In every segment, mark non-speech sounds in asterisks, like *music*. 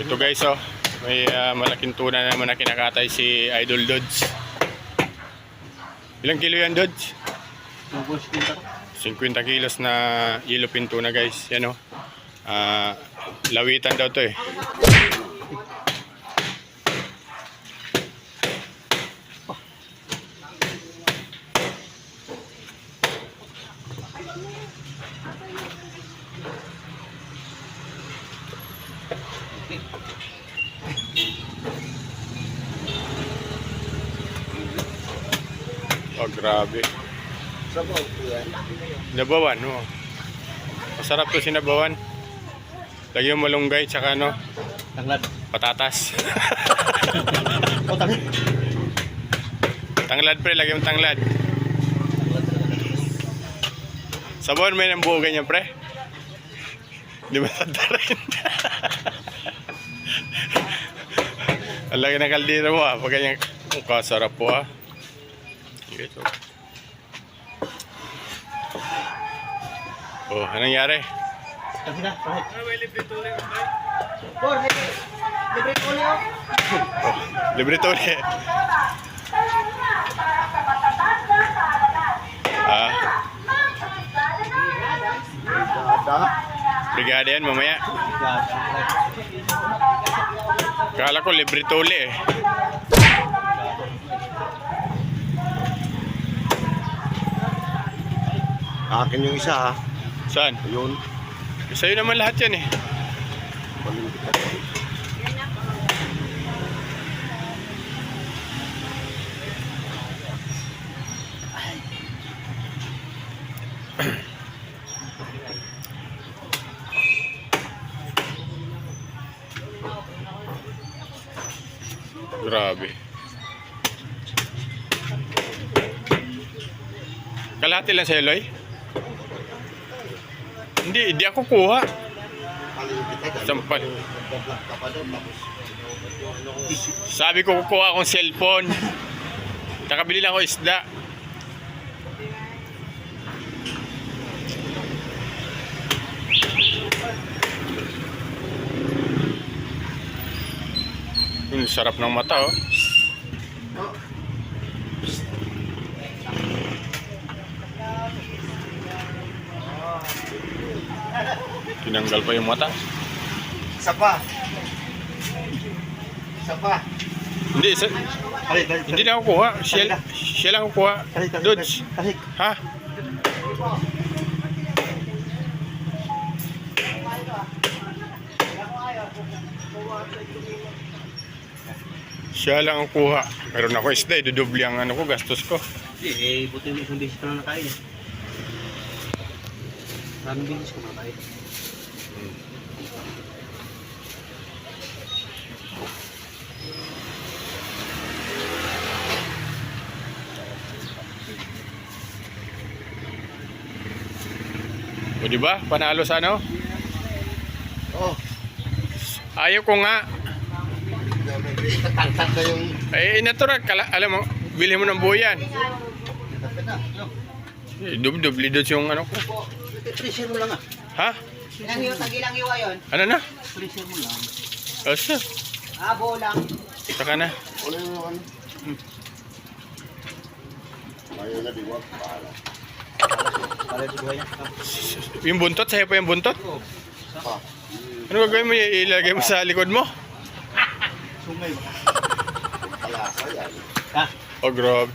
ito guys oh, may ah, malaking tuna naman na kinakatay si Idol Dodge. Ilang kilo yan Dodge? Tapos kita ko. 50 kilos na yellowfin tuna guys. Yan oh. Ah, lawitan daw to eh. Oh, grabe. Sabaw po yan. Nabawan, no? Masarap to sinabawan. Lagyan malunggay, tsaka ano, Tanglad. patatas. *laughs* O, tanglad. tanglad pre, lagyan mo tanglad. Sabon, may nang buo ganyan pre. Di ba tanda *laughs* rin? Ang laki ng kaldero mo ah. Pag ganyan, ang kasarap po ah. So. Oh, anong nangyari? Kasi na, kahit. Por, libre. Libre ko niyo. Oh, libre to ulit. Ah, Gada. Brigada yan mamaya. Kala ko libre to ulit eh. Akin yung isa ha. Saan? Ayun. Sa'yo naman lahat yan eh. Palimpitan. Grabe. Kalahati lang sa'yo, Loy? Hindi, hindi ako kuha. Sampal. Sabi ko kukuha akong cellphone. Nakabili lang ako isda. Sarap ng mata oh. Tinanggal pa yung mata. Isa pa. Isa pa. Hindi, isa, Kalit, kalit. hindi na ako kuha. Siya, siya lang kukuha. Kalit, kalit. Dudes. Kalit. Siya lang ang kuha. Meron ako isda, idudubli ang ano ko, gastos ko. Hindi, eh, buti yung isang beses ka na nakain eh. Maraming beses ko nakain. O di ba? Panalo sa ano? Oh, Ayaw ko nga. Tatangtang na yung... Eh, natural. Kala, alam mo, bili mo ng buyan. Eh, Dub-dubli doon yung ano ko. Freezer mo lang ah. Ha? Ilang hiwa, tagilang hiwa yun? Ano na? Freezer mo lang. Asa? Abo lang. Saka na. Wala yung ano. Ayaw na diwag. Paala. Para di buhay niya. Yung buntot, sa'yo pa yung buntot? Pa. Ano gagawin mo? Ilagay mo sa likod mo? Sungay ba? Palasa yan. Ha? Oh, grabe.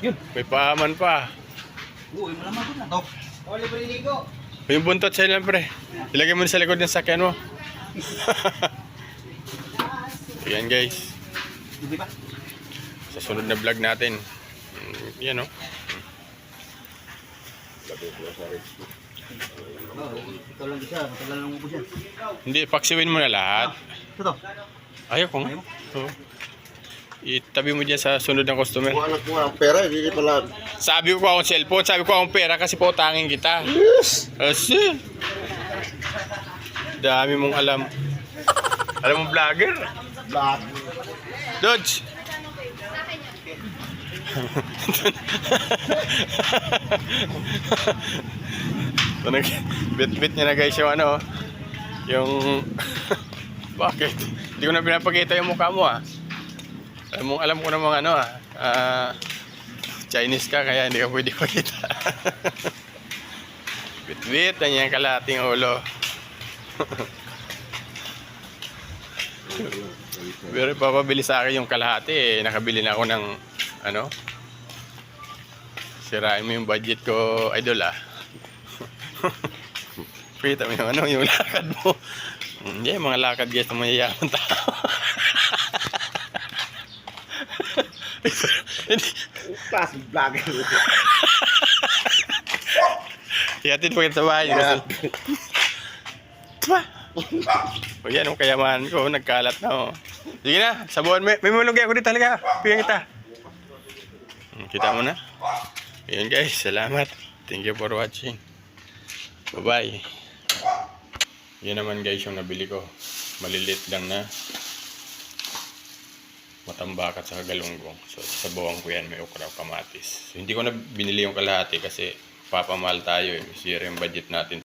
Yun. May paaman pa. Uy, malaman ko na to. O, libre ligo. Yung buntot sa'yo lang, pre. Ilagay mo sa likod ng sakyan mo. *laughs* Ayan, guys. Hindi ba? Sa sunod na vlog natin. mm, Yan, oh. Oh, ikaw lang isa. Matagal lang mo siya. Hindi, paksiwin mo na lahat. Ito to. Ayaw ko nga. Oo. Itabi mo dyan sa sunod ng customer. Kung anak mo ang pera, hindi pala. Sabi ko akong cellphone, sabi ko akong pera kasi pautangin kita. Yes! Asi. Dami mong alam. Alam mo vlogger? Black. Dodge. *laughs* so, nag *laughs* bit-bit niya na guys yung ano. Yung... *laughs* Bakit? Hindi ko na pinapakita yung mukha mo ah. Alam mo, alam ko namang ano ah. ah, Chinese ka kaya hindi ka pwede *laughs* pakita. Bit-bit, yan yung kalating ulo. Pero papabili sa akin yung kalahati eh. Nakabili na ako ng ano. Sirain mo yung budget ko, idol ah. *laughs* Kita mo yung ano, yung lakad mo. Hindi, mga lakad guys ng mayayaman tao. Hindi. Class vlogger. Ihatid mo kita sa bahay. Kasi... Ba? O yan, ang kayamanan ko, nagkalat na oh. Sige na, sabuhan mo. May mulunggi ako dito talaga. Pigyan kita. Hmm, Kita mo na. Ayun guys, salamat. Thank you for watching. Bye-bye. Yan naman guys yung nabili ko. Malilit lang na matambakat sa galunggong. So, sa bawang ko yan, may okra kamatis. So, hindi ko na binili yung kalahati kasi papamahal tayo eh. Zero yung budget natin.